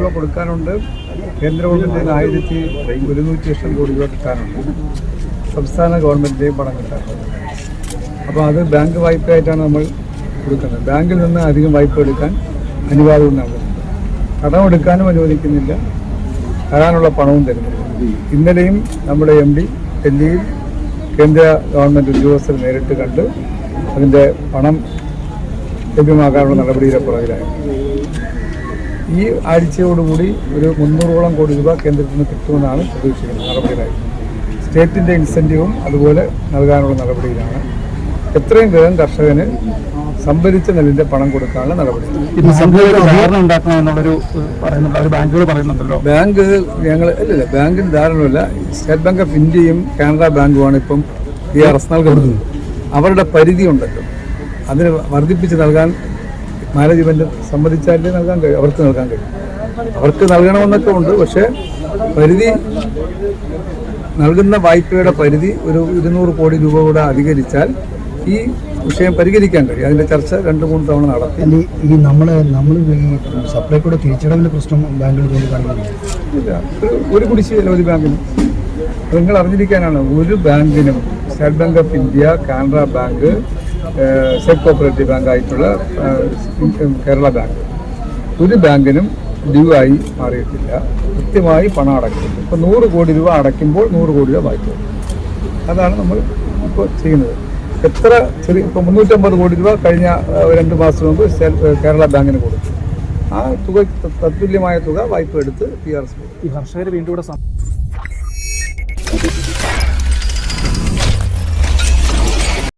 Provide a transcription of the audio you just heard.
രൂപ കൊടുക്കാനുണ്ട്. കേന്ദ്ര ഗവൺമെന്റിന് ആയിരത്തി ഒരുന്നൂറ്റി ലക്ഷം കോടി രൂപ കിട്ടാനുണ്ട്. സംസ്ഥാന ഗവൺമെന്റിന്റെയും പണം കിട്ടാനുണ്ട്. അപ്പോൾ അത് ബാങ്ക് വായ്പയായിട്ടാണ് നമ്മൾ കൊടുക്കുന്നത്. ബാങ്കിൽ നിന്ന് അധികം വായ്പ എടുക്കാൻ അനുവാദവും നൽകുന്നുണ്ട്. കടമെടുക്കാനും അനുവദിക്കുന്നില്ല. തരാനുള്ള പണവും തരുന്നില്ല. ഇന്നലെയും നമ്മുടെ എം ഡി ഡൽഹിയിൽ കേന്ദ്ര ഗവൺമെന്റ് ഉദ്യോഗസ്ഥർ നേരിട്ട് കണ്ട് അതിന്റെ പണം ലഭ്യമാക്കാനുള്ള നടപടിയുടെ പുറകിലായിരുന്നു ഈ ആഴ്ചയോടുകൂടി ഒരു മുന്നൂറോളം കോടി രൂപ കേന്ദ്രത്തിൽ നിന്ന് കിട്ടുമെന്നാണ് പ്രതീക്ഷിക്കുന്നത്. നടപടിയിലായി സ്റ്റേറ്റിന്റെ ഇൻസെന്റീവും അതുപോലെ നൽകാനുള്ള നടപടിയിലാണ്. എത്രയും വേഗം കർഷകന് സംഭരിച്ച നെല്ലിന്റെ പണം കൊടുക്കാനുള്ള നടപടി. ബാങ്ക് ഞങ്ങൾ അല്ലല്ല ബാങ്കിന് ധാരണമില്ല സ്റ്റേറ്റ് ബാങ്ക് ഓഫ് ഇന്ത്യയും കാനറ ബാങ്കുമാണ് ഇപ്പം ഈ ആർ എസ് നൽകുന്നത്. അവരുടെ പരിധി ഉണ്ടല്ലോ അതിന് വർദ്ധിപ്പിച്ച് നൽകാൻ മാനേജ്മെന്റ് സമ്മതിച്ചാലേ നൽകാൻ കഴിയും അവർക്ക് നൽകാൻ കഴിയും. അവർക്ക് നൽകണമെന്നൊക്കെ ഉണ്ട് പക്ഷേ പരിധി നൽകുന്ന വായ്പയുടെ പരിധി ഒരു ഇരുന്നൂറ് കോടി രൂപ കൂടെ അധികരിച്ചാൽ ഈ വിഷയം പരിഹരിക്കാൻ കഴിയും. അതിന്റെ ചർച്ച രണ്ട് മൂന്ന് തവണ നടത്തി. ഈ നമ്മൾ നമ്മൾ ഈ സപ്ലൈക്കൂടെ തിരിച്ചടവിന്റെ പ്രശ്നം ചൂണ്ടിക്കാണിക്കുന്നില്ല ഇല്ല ഒരു കുടിശ്ശി കുടിശ്ശികയില്ല ഒരു ബാങ്കിനും. നിങ്ങൾ അറിഞ്ഞിരിക്കാനാണ്. ഒരു ബാങ്കിനും state bank of India Canara bank state cooperative bank ആയിട്ടുള്ള കേരള ബാങ്ക്. ഒരു ബാങ്കിനും ഡ്യൂ ആയി മാറിയിട്ടില്ല. കൃത്യമായി പണം അടയ്ക്കുന്നുണ്ട് ഇപ്പോൾ നൂറ് കോടി രൂപ അടയ്ക്കുമ്പോൾ നൂറ് കോടി രൂപ വായ്പ അതാണ് നമ്മൾ ഇപ്പോൾ ചെയ്യുന്നത്. എത്ര ചെറിയ ഇപ്പോൾ മുന്നൂറ്റമ്പത് കോടി രൂപ കഴിഞ്ഞ രണ്ട് മാസം മുമ്പ് കേരള ബാങ്കിന് കൊടുത്തു. ആ തുക തത്തുല്യമായ തുക വായ്പ എടുത്ത് പി ആർ എസ് ഈ കർഷകർ വീണ്ടും സം-